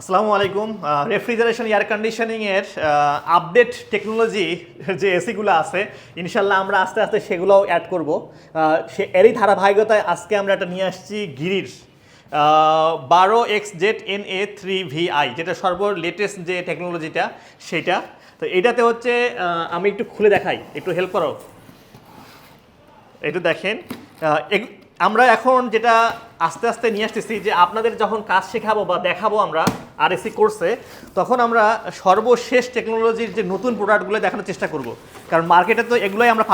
আসসালামু আলাইকুম। Refrigeration air কন্ডিশনিংয়ের আপডেট টেকনোলজি যে এসিগুলো আছে, ইনশাল্লাহ আমরা আস্তে আস্তে সেগুলোও অ্যাড করব। সে এরই ধারাবাহিকতায় আজকে আমরা একটা নিয়ে আসছি গিরির বারো X Z N A three VI যেটা সর্ব লেটেস্ট যে টেকনোলজিটা সেটা। তো এটাতে হচ্ছে আমি একটু খুলে দেখাই, একটু হেল্প করো। একটু দেখেন আমরা এখন যেটা আস্তে আস্তে নিয়ে আসতেছি যে আপনাদের যখন কাজ শেখাবো বা দেখাবো আমরা আর এসি কোর্সে তখন আমরা সর্বশেষ টেকনোলজির যে নতুন প্রোডাক্টগুলো দেখানোর চেষ্টা করব। কারণ মার্কেটে তো এগুলোই আমরা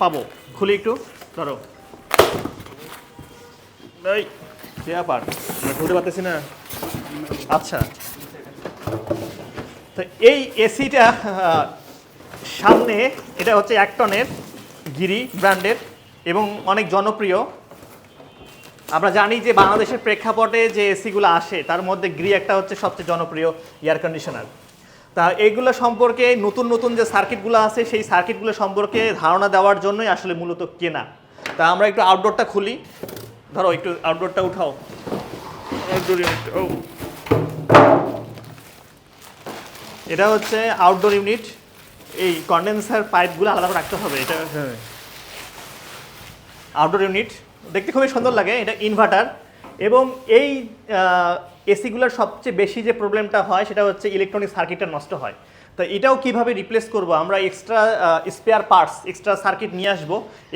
পাবো। খুলি একটু, ধরো। ব্যাপার ঘুরে পারতেছি না। আচ্ছা। তো এই এসিটা সামনে, এটা হচ্ছে এক টনের গিরি ব্র্যান্ডের এবং অনেক জনপ্রিয়। আমরা জানি যে বাংলাদেশের প্রেক্ষাপটে যে এসিগুলো আসে তার মধ্যে গ্রি একটা হচ্ছে সবচেয়ে জনপ্রিয় এয়ার কন্ডিশনার তা এইগুলো সম্পর্কে নতুন নতুন যে সার্কিটগুলো আছে সেই সার্কিটগুলো সম্পর্কে ধারণা দেওয়ার জন্যই আসলে মূলত কেনা। তা আমরা একটু আউটডোরটা খুলি। ধরো একটু আউটডোরটা উঠাও। আউটডোর ও এটা হচ্ছে আউটডোর ইউনিট এই কন্ডেন্সার পাইপগুলো আলাদা রাখতে হবে এটা হ্যাঁ। আউটডোর ইউনিট দেখতে খুবই সুন্দর লাগে, এটা ইনভার্টার এবং এই এসিগুলোর সবচেয়ে বেশি যে প্রবলেমটা হয়, সেটা হচ্ছে ইলেকট্রনিক সার্কিটটা নষ্ট হয়। তো এটাও কীভাবে রিপ্লেস করব? আমরা extra spare parts extra circuit নিয়ে আসব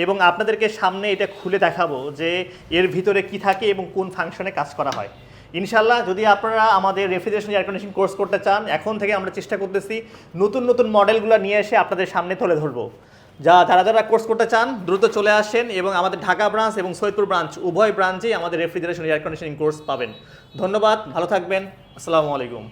এবং আপনাদেরকে সামনে এটা খুলে দেখাবো যে এর ভিতরে কি থাকে এবং কোন ফাংশনে কাজ করা হয়। ইনশাল্লাহ যদি আপনারা আমাদের রেফ্রিজারেশন এয়ার কন্ডিশন কোর্স করতে চান, এখন থেকে আমরা চেষ্টা করতেছি নতুন নতুন মডেলগুলো নিয়ে এসে আপনাদের সামনে তুলে ধরবো। যা যারা যারা কোর্স করতে চান, দ্রুত চলে আসেন এবং আমাদের ঢাকা ব্রাঞ্চ এবং সৈয়দপুর ব্রাঞ্চ উভয় ব্রাঞ্চেই আমাদের রেফ্রিজারেশন এয়ার কন্ডিশনিং কোর্স পাবেন। ধন্যবাদ, ভালো থাকবেন। আসসালামু আলাইকুম।